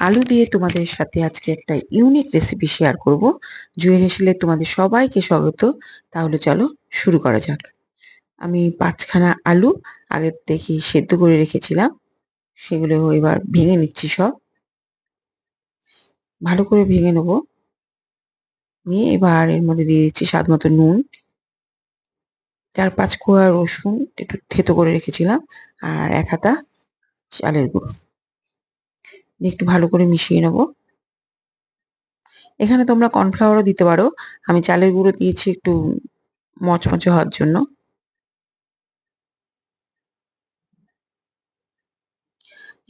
আলু দিয়ে তোমাদের সাথে আজকে একটা ইউনিক রেসিপি শেয়ার করব। জুয়ের হেসেলে তোমাদের সবাইকে স্বাগত। তাহলে চলো শুরু করা যাক। আমি পাঁচখানা আলু আগের থেকে সেদ্ধ করে রেখেছিলাম। সেগুলো এবার ভেঙে নিচ্ছি সব। ভালো করে ভেঙে নেব। নিয়ে এবার এর মধ্যে দিয়ে দিচ্ছি স্বাদ মতো নুন। চার পাঁচ কোয়া রসুন একটু থেতো করে রেখেছিলাম। আর এক হাতা চালের গুঁড়ো। একটু ভালো করে মিশিয়ে নেব। এখানে তোমরা কর্নফ্লাওয়ারও দিতে পারো। আমি চালের গুঁড়ো দিয়েছি একটু মচমচে হওয়ার জন্য।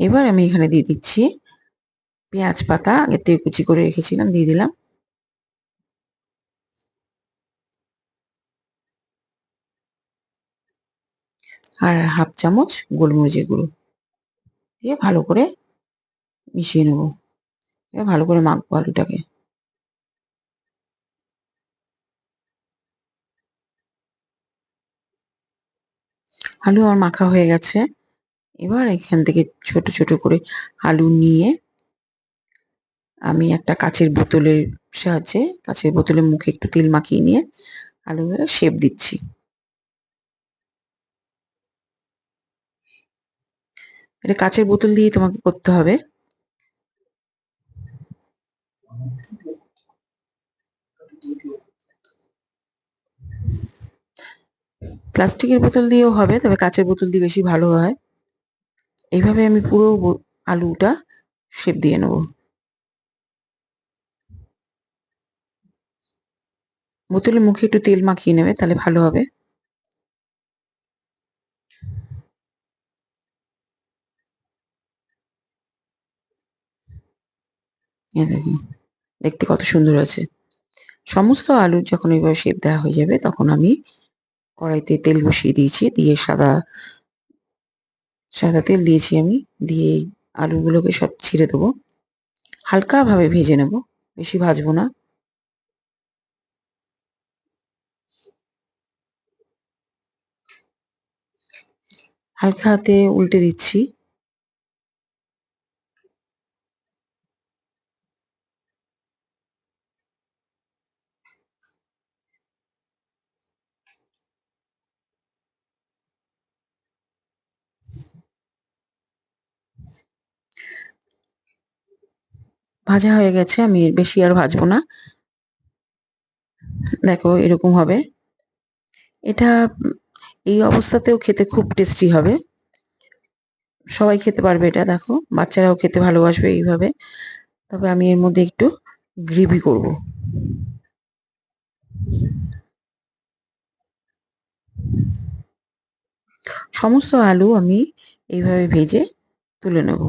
এবার আমি এখানে দিয়ে দিচ্ছি পেঁয়াজ পাতা। আগের থেকে কুচি করে রেখেছিলাম, দিয়ে দিলাম। আর হাফ চামচ গোলমরিচের গুঁড়ো দিয়ে ভালো করে মিশিয়ে নেব। এবার ভালো করে মাখবো আলুটাকে। আলু আমার মাখা হয়ে গেছে। এবার এখান থেকে ছোট ছোট করে আলু নিয়ে আমি একটা কাচের বোতলের সাহায্যে, কাচের বোতলের মুখে একটু তেল মাখিয়ে নিয়ে আলুগুলো শেপ দিচ্ছি। এটা কাচের বোতল দিয়ে তোমাকে করতে হবে। প্লাস্টিকের বোতল দিয়েও হবে, তবে কাঁচের বোতল দিয়ে বেশি ভালো হয়। এইভাবে আমি পুরো আলুটা শেপ দিয়ে নেব। বোতলের মুখে একটু তেল মাখিয়ে নেবে, তাহলে ভালো হবে। দেখতে কত সুন্দর আছে। সমস্ত আলুর যখন এইভাবে শেপ দেওয়া হয়ে যাবে, তখন আমি কড়াইতে তেল বসিয়ে দিয়েছি, দিয়ে সাদা সাদা তেল দিয়েছি আমি, দিয়ে আলুগুলোকে সব ছিঁড়ে দেবো। হালকাভাবে ভেজে নেব, বেশি ভাজবো না। হালকা হাতে উল্টে দিচ্ছি। ভাজা হয়ে গেছে, আমি বেশি আর ভাজবো না। দেখো, এরকম হবে। এটা, এই অবস্থাতেও খেতে খুব টেস্টি হবে। সবাই খেতে পারবে এটা, দেখো। বাচ্চারাও খেতে ভালোবাসবে এইভাবে। তবে আমি এর মধ্যে একটু গ্রেভি করব। সমস্ত আলু আমি এইভাবে ভেজে তুলে নেব।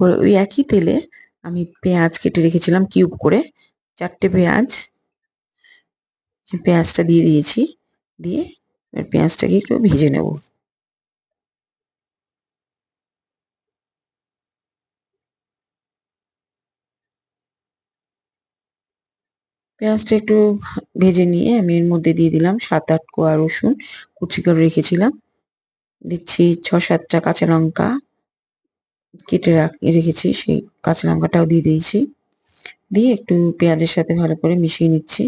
ওই একই তেলে আমি পেঁয়াজ কেটে রেখেছিলাম কিউব করে, চারটে পেঁয়াজ। পেঁয়াজটা দিয়ে দিয়েছি, দিয়ে পেঁয়াজটাকে একটু ভেজে নেব। পেঁয়াজটা একটু ভেজে নিয়ে আমি এর মধ্যে দিয়ে দিলাম সাত আট কোয়া রসুন, কুচি করে রেখেছিলাম। দিচ্ছি ছ সাতটা কাঁচা লঙ্কা। কেটে রেখেছি, সেই কাঁচা লঙ্কাটাও দিয়ে দিয়েছি। দিয়ে একটু পেঁয়াজের সাথে ভালো করে মিশিয়ে নিচ্ছি।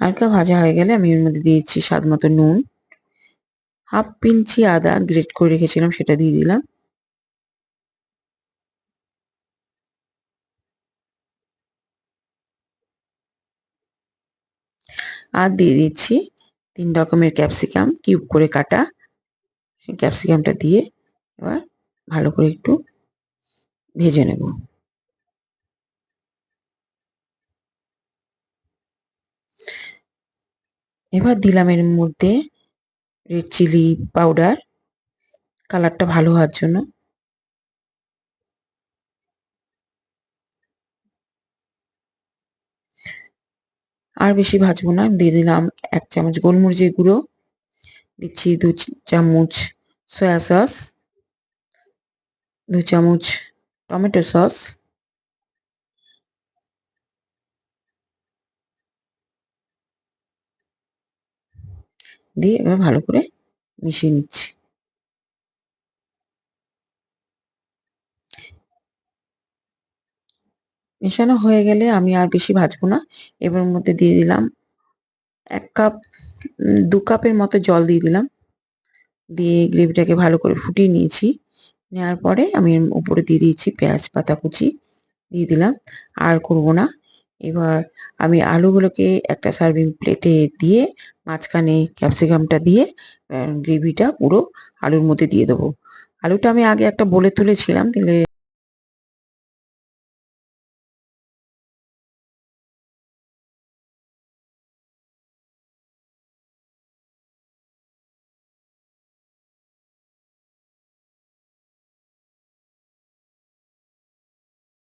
হালকা ভাজা হয়ে গেলে আমি এর মধ্যে দিয়েছি স্বাদ মতো নুন। হাফ পিঞ্চি আদা গ্রেট করে রেখেছিলাম, সেটা দিয়ে দিলাম। আর দিয়ে দিচ্ছি তিন রকমের ক্যাপসিকাম কিউব করে কাটা। সেই ক্যাপসিকামটা দিয়ে এবার ভালো করে একটু ভেজে নেব। এবার দিলাম এর মধ্যে রেড চিলি পাউডার কালারটা ভালো হওয়ার জন্য। আর বেশি ভাজবো না, দিয়ে দিলাম এক চামচ গোলমরিচের গুঁড়ো। দিচ্ছি দু চামচ সয়া সস দু চামচ টমেটো সস দিয়ে এবার ভালো করে মিশিয়ে নিচ্ছি। মেশানো হয়ে গেলে আমি আর বেশি ভাজবো না। এবার মধ্যে দিয়ে দিলাম এক কাপ দু কাপের মতো জল দিয়ে দিলাম। দিয়ে গ্রেভিটাকে ভালো করে ফুটিয়ে নিয়েছি। নেওয়ার পরে আমি উপরে দিয়ে দিয়েছি পেঁয়াজ পাতা কুচি। দিয়ে দিলাম। আর করব না। এবার আমি আলুগুলোকে একটা সার্ভিং প্লেটে দিয়ে মাঝখানে ক্যাপসিকামটা দিয়ে গ্রেভিটা পুরো আলুর মধ্যে দিয়ে দেবো। আলুটা আমি আগে একটা বলে তুলেছিলাম, দিলে